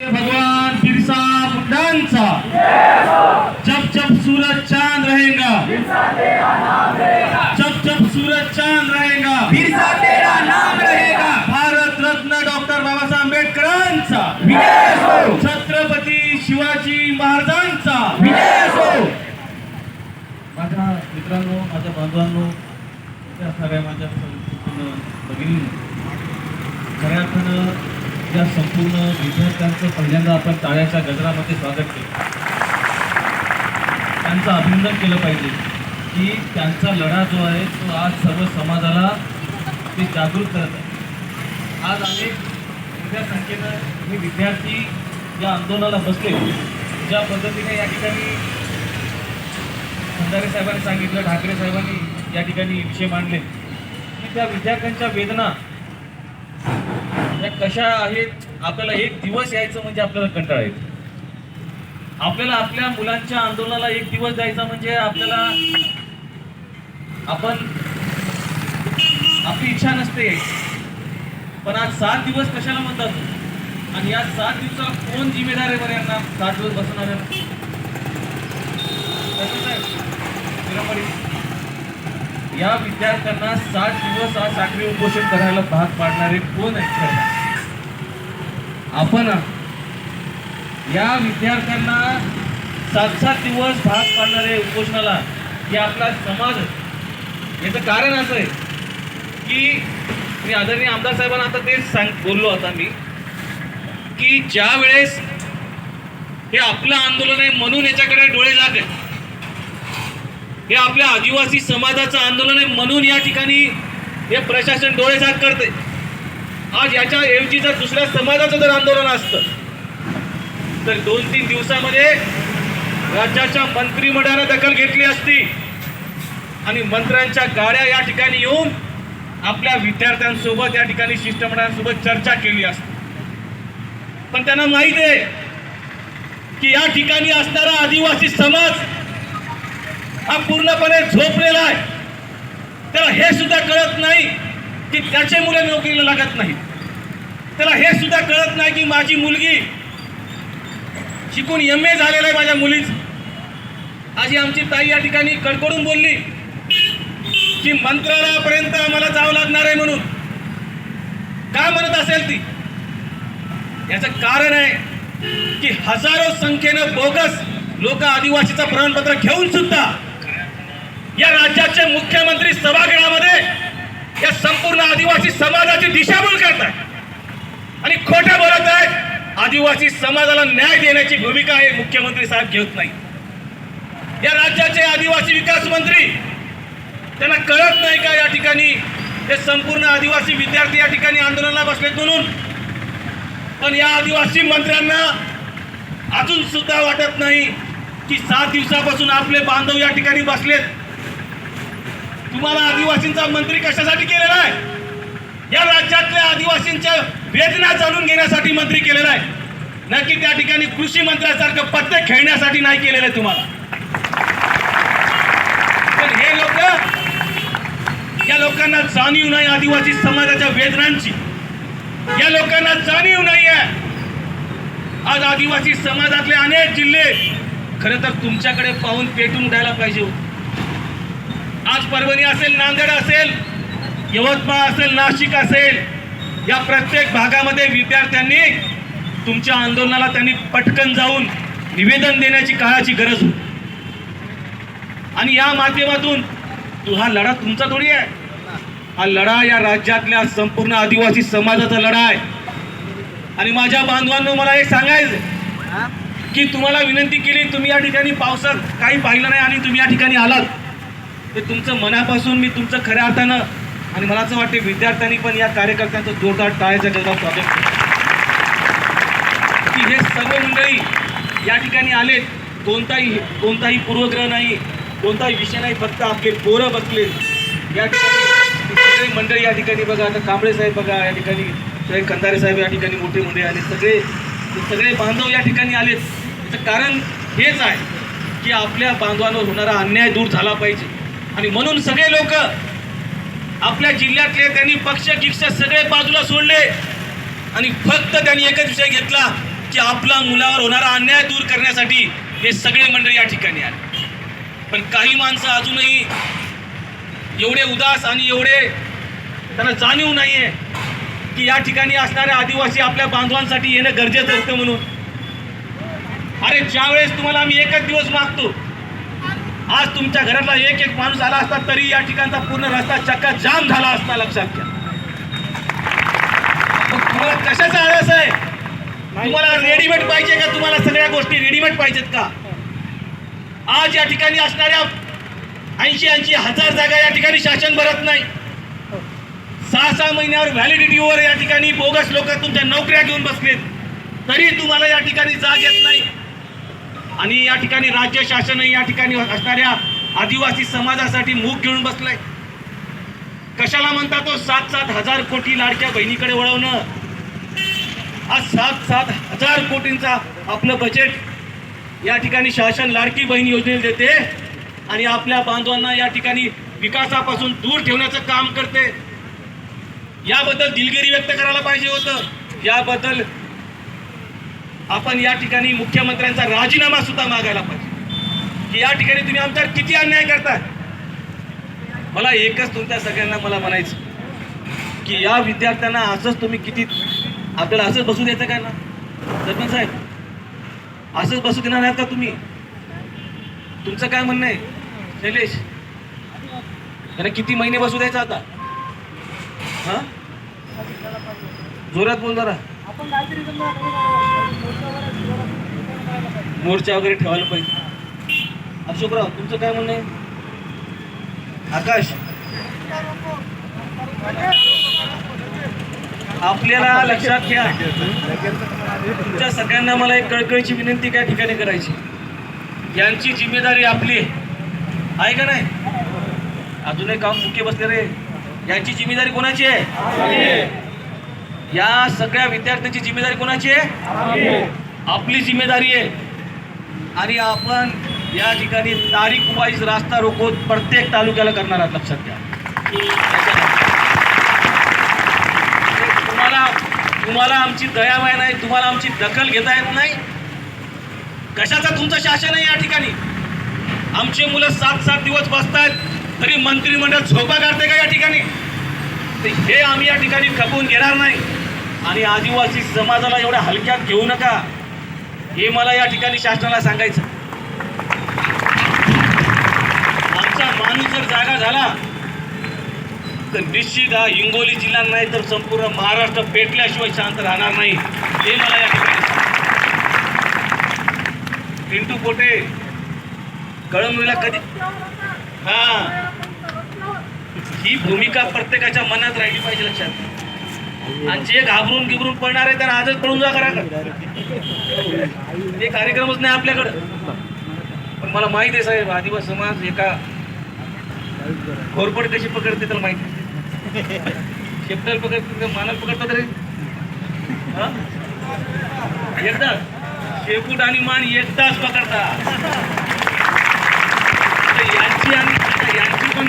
भगवान बिरसा मुंडांचा. जब जब सूरज चांद रहेगा. जब जब सूरज चांद रहेगा. बिरसा तेरा नाम रहेगा. भारत रत्न डॉक्टर बाबासाहेब आंबेडकरांचा. विजय असो छत्रपती शिवाजी महाराजांचा. विजय असो माझ्या मित्रांनो माझ्या बांधवांनो या सगळ्या माझ्या भगिनी खऱ्या अर्थानं या संपूर्ण विद्यार्थ्यांचं पहिल्यांदा आपण टाळ्याच्या गजरामध्ये स्वागत केलं. त्यांचं अभिनंदन केलं पाहिजे की त्यांचा लढा जो आहे तो आज सर्व समाजाला ते जागृत करत आहे. आज अनेक मोठ्या संख्येनं हे विद्यार्थी या आंदोलनाला बसले. ज्या पद्धतीने या ठिकाणी खंदारे साहेबांनी सांगितलं ठाकरे साहेबांनी या ठिकाणी विषय मांडले. की त्या विद्यार्थ्यांच्या वेदना त्या कशा आहेत आपल्याला एक दिवस यायचं म्हणजे आपल्याला कंटाळा येतो. आपल्याला आपल्या मुलांच्या आंदोलनाला एक दिवस द्यायचा म्हणजे आपल्याला आपण आपली इच्छा नसते पण आज सात दिवस कशाला म्हणतात? आणि या सात दिवसाला कोण जिम्मेदार आहे बरं यांना? सात दिवस बसणार आहे कसं साहेब? निरंबरी. या विद्यार्थ्यांना सात दिवस आज साखळी उपोषण करायला भाग पाडणारे कोण आहेत आपण या विद्यार्थ्यांना सात सात दिवस भाग पाडणारे उपोषणाला हे आपला समाज याचं कारण असं आहे की मी आदरणीय आमदार साहेबांना आता तेच सांग बोललो आता मी की ज्या वेळेस हे आपलं आंदोलन आहे म्हणून याच्याकडे डोळे जागे हे आपल्या आदिवासी समाजाचं आंदोलन आहे म्हणून या ठिकाणी हे प्रशासन डोळेझाक करते. आज याच्या ऐवजी जर दुसऱ्या समाजाचं जर आंदोलन असतं तर दोन तीन दिवसामध्ये राज्याच्या मंत्रिमंडळानं दखल घेतली असती आणि मंत्र्यांच्या गाड्या या ठिकाणी येऊन आपल्या विद्यार्थ्यांसोबत या ठिकाणी शिष्टमंडळांसोबत चर्चा केली असती. पण त्यांना माहीत आहे की या ठिकाणी असणारा आदिवासी समाज हा पूर्णपणे झोपलेला आहे. त्याला हे सुद्धा कळत नाही की त्याचे मुलं नोकरीला लागत नाही. त्याला हे सुद्धा कळत नाही की माझी मुलगी शिकून एम ए झालेला आहे माझ्या मुलीच. अशी आमची ताई या ठिकाणी कडकडून बोलली की मंत्रालयापर्यंत आम्हाला जावं लागणार आहे म्हणून. काय म्हणत असेल ती? याचं कारण आहे की हजारो संख्येनं बोगस लोक आदिवासीचं प्रमाणपत्र घेऊन सुद्धा या राज्याचे मुख्यमंत्री सभागृहामध्ये या संपूर्ण आदिवासी समाजाची दिशाभूल करतात आणि खोट्या बोलत आहेत आदिवासी समाजाला न्याय देण्याची भूमिका हे मुख्यमंत्री साहेब घेत नाही या राज्याचे आदिवासी विकास मंत्री त्यांना कळत नाही का या ठिकाणी हे संपूर्ण आदिवासी विद्यार्थी या ठिकाणी आंदोलनाला बसलेत म्हणून? पण या आदिवासी मंत्र्यांना अजून सुद्धा वाटत नाही की सात दिवसापासून आपले बांधव या ठिकाणी बसलेत. तुम्हाला आदिवासींचा मंत्री कशासाठी केलेला आहे? या राज्यातल्या आदिवासींच्या वेदना जाणून घेण्यासाठी मंत्री केलेला आहे. नक्की त्या ठिकाणी कृषी मंत्र्यासारखं पत्ते खेळण्यासाठी नाही केलेलं आहे तुम्हाला. पण हे लोक या लोकांना जाणीव नाही आदिवासी समाजाच्या वेदनांची. या लोकांना जाणीव नाही आहे आज आदिवासी समाजातले अनेक जिल्हे खरं तर तुमच्याकडे पाहून पेटून द्यायला पाहिजे होते. आज परभणी असेल नांदेड असेल यवतमाळ असेल नाशिक असेल या प्रत्येक भागामध्ये विद्यार्थ्यांनी तुमच्या आंदोलनाला त्यांनी पटकन जाऊन निवेदन देण्याची काळाची गरज होती. आणि या माध्यमातून तू हा लढा तुमचा थोडी आहे. हा लढा या राज्यातल्या संपूर्ण आदिवासी समाजाचा लढा आहे. आणि माझ्या बांधवांनो मला एक सांगायचं की तुम्हाला विनंती केली तुम्ही या ठिकाणी पावसात काही पाहिलं नाही आणि तुम्ही या ठिकाणी आलात. ते तुमचं मनापासून मी तुमचं खऱ्या अर्थानं आणि मला असं वाटते विद्यार्थ्यांनी पण या कार्यकर्त्यांचं जोरदार टाळायचा गजरात स्वागत की हे सर्व मंडळी या ठिकाणी आलेत. कोणताही कोणताही पूर्वग्रह नाही कोणताही विषय नाही फक्त आपले पोरं बसले. या ठिकाणी ही मंडळी या ठिकाणी बघा आता कांबळे साहेब बघा या ठिकाणी सगळे खंदारे साहेब या ठिकाणी मोठे मोठे आले सगळे सगळे बांधव या ठिकाणी आलेत. त्याचं कारण हेच आहे की आपल्या बांधवांवर होणारा अन्याय दूर झाला पाहिजे. आणि म्हणून सगळे लोक आपल्या जिल्ह्यातले त्यांनी पक्ष गिक्ष सगळे बाजूला सोडले. आणि फक्त त्यांनी एकच विषय घेतला की आपला मुलावर होणारा अन्याय दूर करण्यासाठी हे सगळे मंडळी या ठिकाणी आले. पण काही माणसं अजूनही एवढे उदास आणि एवढे त्यांना जाणीव नाहीये की या ठिकाणी असणाऱ्या आदिवासी आपल्या बांधवांसाठी येणं गरजेचं असतं म्हणून. अरे ज्यावेळेस तुम्हाला आम्ही एकच दिवस मागतो आज तुमच्या घरातला एक एक माणूस आला असता तरी या ठिकाणचा पूर्ण रस्ता चक्का जाम झाला असता लक्षात घ्या. तुम्हाला कशाचा आळस आहे? तुम्हाला रेडीमेड पाहिजे का? तुम्हाला सगळ्या गोष्टी रेडीमेड पाहिजेत का? आज या ठिकाणी असणाऱ्या ऐंशी ऐंशी हजार जागा या ठिकाणी शासन भरत नाही. सहा सहा महिन्यावर व्हॅलिडिटीवर या ठिकाणी बोगस लोक तुमच्या नोकऱ्या घेऊन बसलेत. तरी तुम्हाला या ठिकाणी जाग येत नाही. आणि या ठिकाणी राज्य शासन या ठिकाणी असणाऱ्या आदिवासी समाजासाठी मूग घेऊन बसलंय. कशाला म्हणता तो सात सात हजार कोटी लाडक्या बहिणीकडे वळवणं? आज सात सात हजार कोटींचा आपलं बजेट या ठिकाणी शासन लाडकी बहीण योजनेला देते आणि आपल्या बांधवांना या ठिकाणी विकासापासून दूर ठेवण्याचं काम करते. याबद्दल दिलगिरी व्यक्त करायला पाहिजे होतं. याबद्दल आपण या ठिकाणी मुख्यमंत्र्यांचा राजीनामा सुद्धा मागायला पाहिजे. की या ठिकाणी तुम्ही आमच्यावर किती अन्याय करताय? मला एकच तुमच्या सगळ्यांना मला म्हणायचं की या विद्यार्थ्यांना असंच तुम्ही किती आपल्याला असंच बसू द्यायचं काय ना सरपंच साहेब असंच बसू देणार आहात का तुम्ही? तुमचं काय म्हणणं आहे? शैलेश त्यांना किती महिने बसू द्यायचं आता? हा? जोरात बोल जरा. मोर्चा वगैरे ठेवायला पाहिजे. अशोकराव तुमचं काय म्हणणं आहे? आकाश. आपल्याला लक्षात घ्या. तुमच्या सगळ्यांना मला एक कळकळीची विनंती त्या ठिकाणी करायची. यांची जिम्मेदारी आपली आहे. आहे का नाही? अजूनही काम मुख्य बसले रे यांची जिम्मेदारी कोणाची आहे. या सगळ्या विद्यार्थ्यांची जिम्मेदारी कोणाची आहे? आपली जिम्मेदारी आहे. आणि आपण या ठिकाणी तारीख वाईज रास्ता रोको प्रत्येक तालुक्याला करणार आहात लक्षात घ्या. तुम्हाला तुम्हाला आमची दयामाय नाही तुम्हाला आमची दखल घेता येत नाही. कशाचा तुमचं शासन आहे या ठिकाणी? आमचे मुलं सात सात दिवस बसतायत तरी मंत्रिमंडळ झोपा काढते का या ठिकाणी? हे आम्ही या ठिकाणी खपवून घेणार नाही. आणि आदिवासी समाजाला एवढ्या हलक्यात घेऊ नका. हे मला या ठिकाणी शासनाला सांगायचं. आमचा माणूस जर जागा झाला तर निश्चित हा हिंगोली जिल्हा नाही तर संपूर्ण महाराष्ट्र पेटल्याशिवाय शांत राहणार नाही. हे मला या ठिकाणी सांगायचं. पिंटू कोटे कधी हा. ही भूमिका प्रत्येकाच्या मनात राहिली पाहिजे लक्षात. आणि जे घाबरून गिबरून पडणार आहे तर आजच पळून जा करा. ते कार्यक्रमच नाही आपल्याकडं. पण मला माहिती आहे साहेब आदिवासी समाज एका घोरपड कशी पकडते तर माहिती शेपटाल पकडते मानव पकडतात रे हा? शेपूट आणि मान एकदाच पकडतात तर यांची आणि यांची पण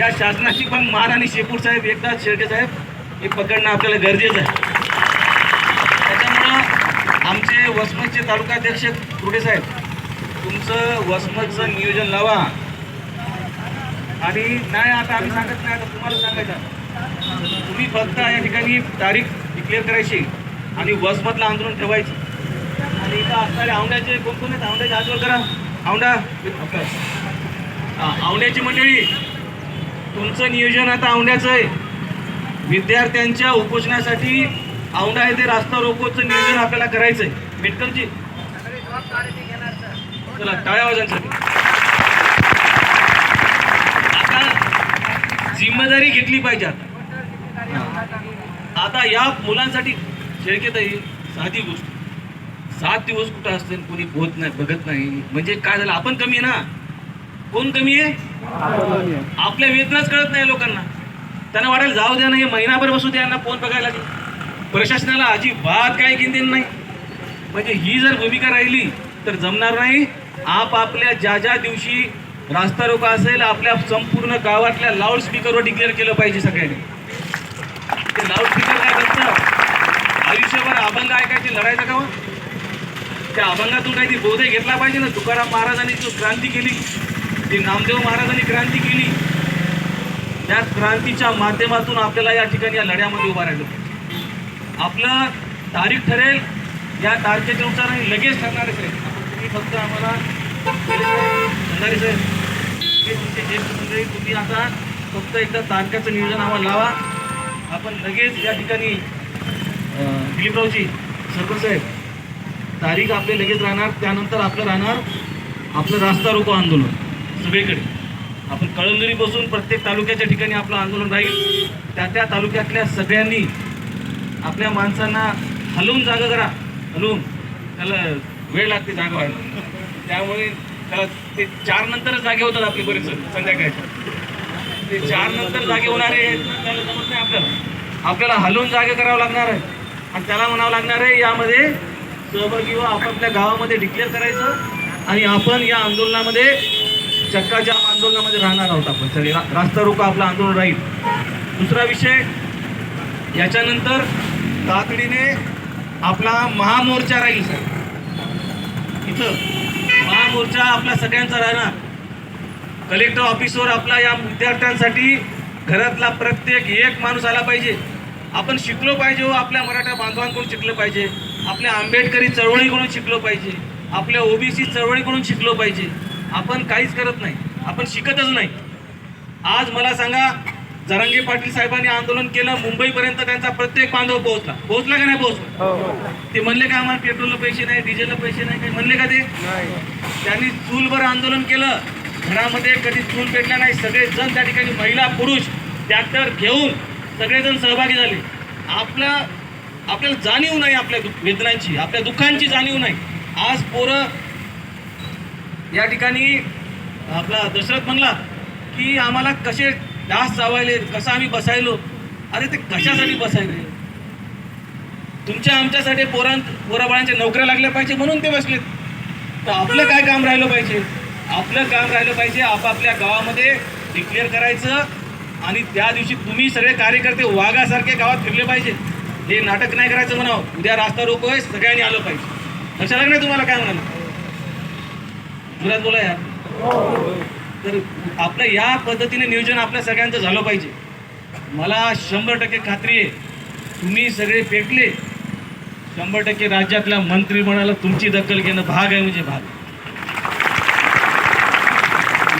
या शासनाची पण मान आणि शेपूट साहेब एकदाच शेळके साहेब. हे पकडणं आपल्याला गरजेचं आहे. त्याच्यामुळं आमचे वसमतचे तालुकाध्यक्ष कुठे साहेब तुमचं वसमतचं नियोजन लावा. आणि नाही आता आम्ही सांगत नाही आता तुम्हाला सांगायचं तुम्ही फक्त या ठिकाणी तारीख डिक्लेअर करायची आणि वसमतला आंदोलन ठेवायची. आणि इथं असणारे आवड्याचे कोण कोण आहेत? आवड्याचे हात करा. आवडा आवड्याची मंडळी तुमचं नियोजन आता आवड्याचं आहे. विद्यार्थ्यांच्या उपोषणासाठी औंढा येथे रास्ता रोकोचं नियोजन आपल्याला करायचं आहे मेटकरची चला टाळ्या वाजांसाठी आता जिम्मेदारी घेतली पाहिजे. आता आता या मुलांसाठी शेळकेताई साधी गोष्ट. सात दिवस कुठं असते कोणी बोलत नाही बघत नाही. म्हणजे काय झालं आपण कमी आहे ना? कोण कमी आहे. आपल्या वेदनाच कळत नाही लोकांना. त्यांना वाटेल जाऊ द्या नाही हे महिनाभर बसू द्या यांना फोन बघायला लागेल. प्रशासनाला अजिबात काही घेणं नाही. म्हणजे ही जर भूमिका राहिली तर जमणार नाही. आप आपल्या ज्या ज्या दिवशी रास्ता रोका असेल आपल्या संपूर्ण गावातल्या लाऊडस्पीकरवर डिक्लेअर केलं पाहिजे सगळ्यांनी. ते लाऊडस्पीकर काय करतं आयुष्यभर अभंग ऐकायचे लढायचं का हो? त्या अभंगातून काहीतरी बोधे घेतला पाहिजे ना? तुकाराम महाराजांनी जो क्रांती केली ती नामदेव महाराजांनी क्रांती केली त्या क्रांतीच्या माध्यमातून आपल्याला या ठिकाणी या लढ्यामध्ये उभा राहिलं पाहिजे. आपलं तारीख ठरेल या तारखेच्या नुसार आणि लगेच ठरणारच आहे तुम्ही फक्त आम्हाला ठरणारीच आहे तुमचे ज्येष्ठ मंडळी तुम्ही आता फक्त एकदा तारखेचं नियोजन आम्हाला लावा. आपण लगेच या ठिकाणी दिलीपरावजी सरपंच साहेब तारीख आपले लगेच राहणार त्यानंतर आपलं राहणार आपलं रास्ता रोको आंदोलन सगळीकडे. आपण कळमनुरीपासून प्रत्येक तालुक्याच्या ठिकाणी आपलं आंदोलन राहील. त्या त्या तालुक्यातल्या सगळ्यांनी आपल्या माणसांना हलवून जागा करा. हलवून त्याला वेळ लागते जागा व्हायला. त्यामुळे त्याला ते चार नंतरच जागे होतात आपले बरेच संध्याकाळच्या. ते चार नंतर जागे आहे त्याला जमत नाही आपल्याला. आपल्याला हलवून जागे करावं लागणार आहे. आणि त्याला म्हणावं लागणार आहे यामध्ये सहभागी व आपापल्या गावामध्ये डिक्लेअर करायचं आणि आपण या आंदोलनामध्ये चक्काच्या आंदोलनामध्ये राहणार आहोत आपण. सगळे रास्ता रोको आपलं आंदोलन राहील. दुसरा विषय याच्यानंतर तातडीने आपला महामोर्चा राहील सर. इथं महामोर्चा आपला सगळ्यांचा राहणार. कलेक्टर ऑफिसवर आपला या विद्यार्थ्यांसाठी घरातला प्रत्येक एक माणूस आला पाहिजे. आपण शिकलो पाहिजे हो आपल्या मराठा बांधवांकडून शिकलं पाहिजे. आपल्या आंबेडकरी चळवळीकडून शिकलो पाहिजे. आपल्या ओबीसी चळवळीकडून शिकलो पाहिजे. आपण काहीच करत नाही. आपण शिकतच नाही. आज मला सांगा जरांगे पाटील साहेबांनी आंदोलन केलं मुंबईपर्यंत त्यांचा प्रत्येक बांधव पोहोचला. पोहोचला का नाही पोहोचला? ते म्हणले का आम्हाला पेट्रोलला पैसे नाही डिझेलला पैसे नाही काही म्हणले का ते? त्यांनी चूलभर आंदोलन केलं. घरामध्ये कधी चूल पेटला नाही सगळे जण त्या ठिकाणी महिला पुरुष ट्रॅक्टर घेऊन सगळेजण सहभागी झाले. आपलं आपल्याला जाणीव नाही आपल्या दु- वेदनांची आपल्या दुःखांची जाणीव नाही. आज पोरं या ठिकाणी आपला दशरथ म्हणला की आम्हाला कसे डास चावायले कसं आम्ही बसायलो? अरे ते कशासाठी बसायले? तुमच्या आमच्यासाठी पोरां पोराबाळांच्या नोकऱ्या लागल्या पाहिजे म्हणून ते बसलेत. तर आपलं काय काम राहिलं पाहिजे? आपलं काम राहिलं पाहिजे आपापल्या गावामध्ये डिक्लेअर करायचं आणि त्या दिवशी तुम्ही सगळे कार्यकर्ते वाघासारखे गावात फिरले पाहिजे. हे नाटक नाही करायचं म्हणावं. उद्या रास्ता रोको आहे सगळ्यांनी आलं पाहिजे. लक्षात लागलं तुम्हाला काय म्हणाल मुलात बोला यार. तर आपलं या पद्धतीने नियोजन आपल्या सगळ्यांचं झालं पाहिजे. मला शंभर टक्के खात्री आहे तुम्ही सगळे पेटले. शंभर टक्के राज्यातल्या मंत्रिमंडळाला तुमची दखल घेणं भाग आहे म्हणजे भाग.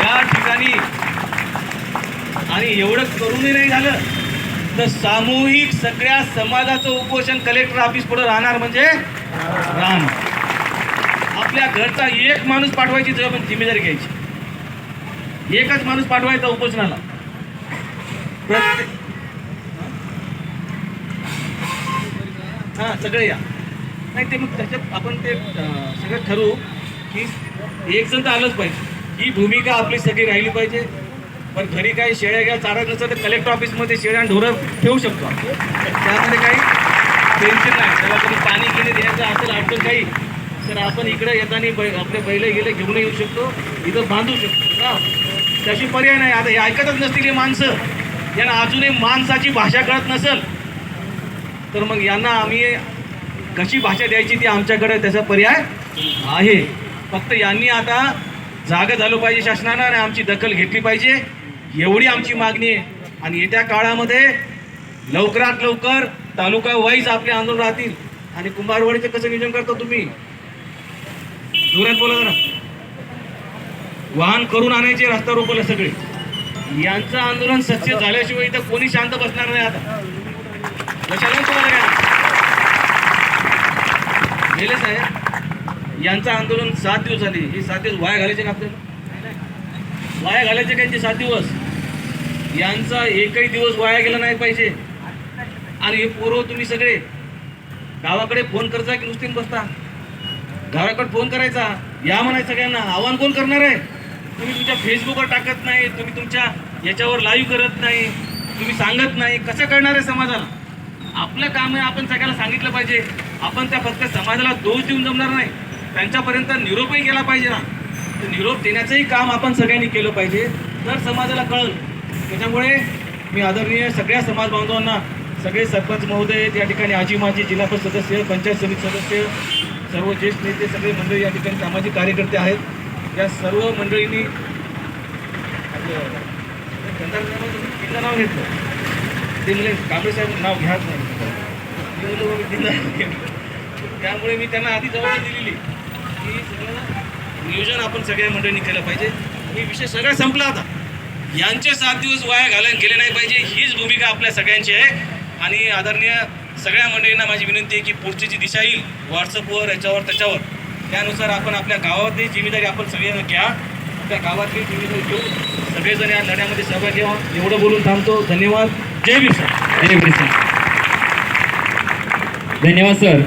या ठिकाणी आणि एवढं करूनही नाही झालं तर सामूहिक सगळ्या समाजाचं उपोषण कलेक्टर ऑफिस पुढे राहणार म्हणजे राहणार आपल्या घरचा एक माणूस पाठवायची जबाब- जिम्मेदारी घ्यायची. एकच माणूस पाठवायचा उपोषणाला. प्रत्येक हां सगळे या. नाही ते मग त्याच्यात आपण ते सगळं ठरवू की एक जण तर आलंच पाहिजे. ही भूमिका आपली सगळी राहिली पाहिजे. पण घरी काही शेळ्या घ्या चारा नसतं तर कलेक्टर ऑफिसमध्ये शेळ्या आणि ढोरं ठेवू शकतो आपण. त्यामध्ये काही टेन्शन नाही. त्याला कधी पाणी गेले द्यायचं असेल अडचण काही तर आपण इकडे येताना बै आपले बैल गेले घेऊन येऊ शकतो. इथं बांधू शकतो का त्याशी पर्याय नाही. आता हे ऐकतच नसतील हे माणसं. यांना अजूनही माणसाची भाषा कळत नसेल. तर मग यांना आम्ही कशी भाषा द्यायची ती आमच्याकडे त्याचा पर्याय आहे. फक्त यांनी आता जागा झालं पाहिजे शासनानं आणि आमची दखल घेतली पाहिजे. एवढी आमची मागणी आहे. आणि येत्या काळामध्ये लवकरात लवकर तालुका वाईज आपले आंदोलन राहतील. आणि कुंभारवाडीचं कसं नियोजन करता तुम्ही? जोरात बोला जरा. वाहन करून आणायचे रस्ता रोखलं सगळे. यांचं आंदोलन सत्य झाल्याशिवाय इथं कोणी शांत बसणार नाही आता. आलं गेले साहेब यांचं आंदोलन सात दिवस झाले. हे सात दिवस वाया घालायचे का आपल्याला? वाया घालायचे का यांचे सात दिवस? यांचा एकही दिवस वाया गेला नाही पाहिजे. आणि हे पोरं तुम्ही सगळे. गावाकडे फोन करता की नुसते बसता? घराकडे फोन करायचा. या म्हणाय सगळ्यांना आव्हान कोण करणार आहे? तुम्ही तुमच्या फेसबुकवर टाकत नाही तुम्ही तुमच्या याच्यावर लाईव्ह करत नाही तुम्ही सांगत नाही. कसं करणार आहे समाजाला? आपलं काम आहे आपण सगळ्याला सांगितलं पाहिजे. आपण त्या फक्त समाजाला दोष देऊन जमणार नाही. त्यांच्यापर्यंत निरोपही केला पाहिजे ना. तर निरोप देण्याचंही काम आपण सगळ्यांनी केलं पाहिजे. तर समाजाला कळल. त्याच्यामुळे मी आदरणीय सगळ्या समाज बांधवांना सगळे सरपंच महोदय या ठिकाणी आजी माजी जिल्हा परिषद सदस्य पंचायत समिती सदस्य सर्व ज्येष्ठ नेते सगळे मंडळी या ठिकाणी सामाजिक कार्यकर्ते आहेत. या सर्व मंडळींनी आपलं तिचं नाव घेतलं. ते म्हणजे कांबळे साहेब नाव घ्याच नाही. बाबा त्यामुळे मी त्यांना आधी जबाबदारी दिलेली की सगळं नियोजन आपण सगळ्या मंडळींनी केलं पाहिजे. हे विषय सगळा संपला आता. यांचे सात दिवस वाया घालायला गेले नाही पाहिजे. हीच भूमिका आपल्या सगळ्यांची आहे. आणि आदरणीय सगळ्या मंडळींना माझी विनंती आहे की पुढची जी दिशा येईल व्हॉट्सअपवर याच्यावर त्याच्यावर. त्यानुसार आपण आपल्या गावातली जिम्मेदारी आपण सगळ्यांना घ्या. आपल्या गावातली जिम्मेदारी घेऊन सगळेजण या लढ्यामध्ये सहभागी घ्या एवढं बोलून थांबतो. धन्यवाद. जय बिरसा जय बिरसा धन्यवाद सर.